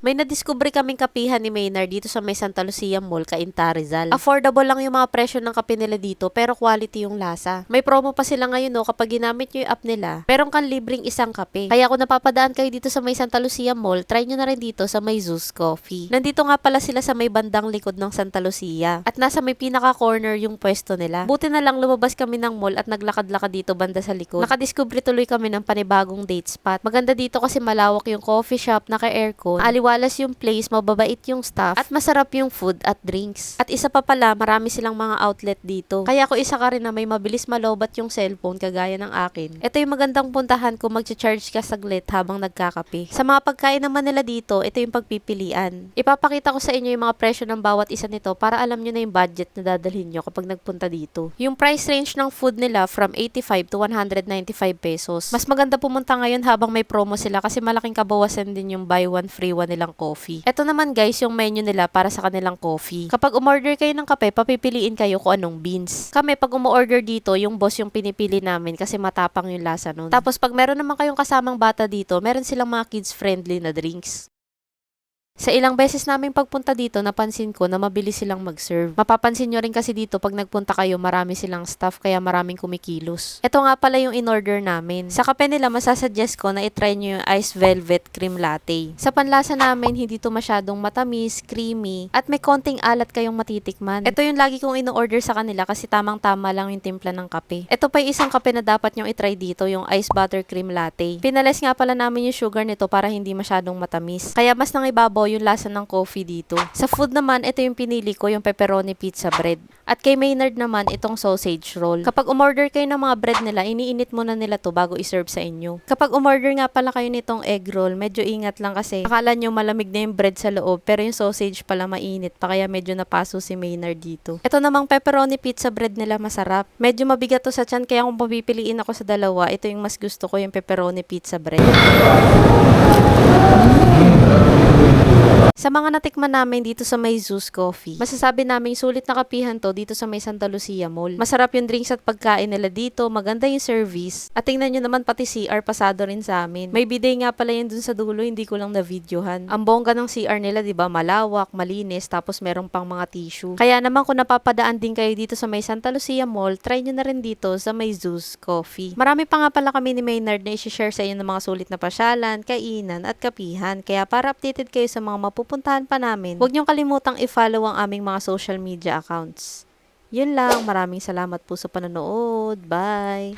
May nadiskubre kaming kapihan ni Maynard dito sa may Santa Lucia Mall, Cainta, Rizal. Affordable lang yung mga presyo ng kape nila dito, pero quality yung lasa. May promo pa sila ngayon no, kapag ginamit nyo yung app nila, meron kang libreng isang kape. Kaya kung napapadaan kayo dito sa may Santa Lucia Mall, try nyo na rin dito sa may Zeus Coffee. Nandito nga pala sila sa may bandang likod ng Santa Lucia. At nasa may pinaka-corner yung pwesto nila. Buti na lang lumabas kami ng mall at naglakad-lakad dito banda sa likod. Nakadiscover tuloy kami ng panibagong date spot. Maganda dito kasi malawak yung coffee shop, naka-aircon, aliwalas yung place, mababait yung staff, at masarap yung food at drinks. At isa pa pala, marami silang mga outlet dito. Kaya ako isa ka rin na may mabilis malobat yung cellphone kagaya ng akin. Ito yung magandang puntahan kung mag-charge ka saglit habang nagkakape. Sa mga pagkain naman nila dito, ito yung pagpipilian. Ipapakita ko sa inyo yung mga presyo ng bawat isa nito para alam nyo na yung budget na dadalhin nyo kapag nagpunta dito. Yung price range ng food nila from 85 to 195 pesos. Mas maganda pumunta ngayon habang may promo sila kasi malaking kabawasan din yung buy one free one nilang coffee. Ito naman guys yung menu nila para sa kanilang coffee. Kapag umorder kayo ng kape, papipiliin kayo kung anong beans. Kami pag umorder dito, yung boss yung pinipili namin kasi matapang yung lasa nun. Tapos pag meron naman kayong kasamang bata dito, meron silang mga kids friendly na drinks. Sa ilang beses naming pagpunta dito, napansin ko na mabilis silang mag-serve. Mapapansin nyo rin kasi dito pag nagpunta kayo, marami silang staff kaya maraming kumikilos. Ito nga pala yung in-order namin. Sa kape nila, masasuggest ko na itry nyo yung Ice Velvet Cream Latte. Sa panlasa namin, hindi to masyadong matamis, creamy, at may konting alat kayong matitikman. Ito yung lagi kong in-order sa kanila kasi tamang-tama lang yung timpla ng kape. Ito pa yung isang kape na dapat nyong itry dito, yung Ice Butter Cream Latte. Pinales nga pala namin yung sugar nito para hindi masyadong matamis. Kaya mas nangibabaw yung lasa ng coffee dito. Sa food naman, ito yung pinili ko, yung pepperoni pizza bread. At kay Maynard naman, itong sausage roll. Kapag umorder kayo ng mga bread nila, iniinit muna nila to bago iserve sa inyo. Kapag umorder nga pala kayo nitong egg roll, medyo ingat lang kasi akala nyo malamig na yung bread sa loob, pero yung sausage pala mainit pa, kaya medyo napaso si Maynard dito. Ito namang pepperoni pizza bread nila masarap. Medyo mabigat to sa tiyan, kaya kung papipiliin ako sa dalawa, ito yung mas gusto ko, yung pepperoni pizza bread. Sa mga natikman namin dito sa may Zeus Coffee, masasabi namin sulit na kapihan to dito sa may Santa Lucia Mall. Masarap yung drinks at pagkain nila dito, maganda yung service. At tingnan nyo naman pati CR pasado rin sa amin. May bidet nga pala yun dun sa dulo, hindi ko lang na-videohan. Ang bongga ng CR nila, di ba malawak, malinis, tapos meron pang mga tissue. Kaya naman kung napapadaan din kayo dito sa may Santa Lucia Mall, try nyo na rin dito sa may Zeus Coffee. Marami pa nga pala kami ni Maynard na i-share sa inyo ng mga sulit na pasyalan, kainan, at kapihan. Kaya para updated kayo sa mga mapupuntahan pa namin, huwag niyong kalimutang i-follow ang aming mga social media accounts. Yun lang, maraming salamat po sa panonood. Bye!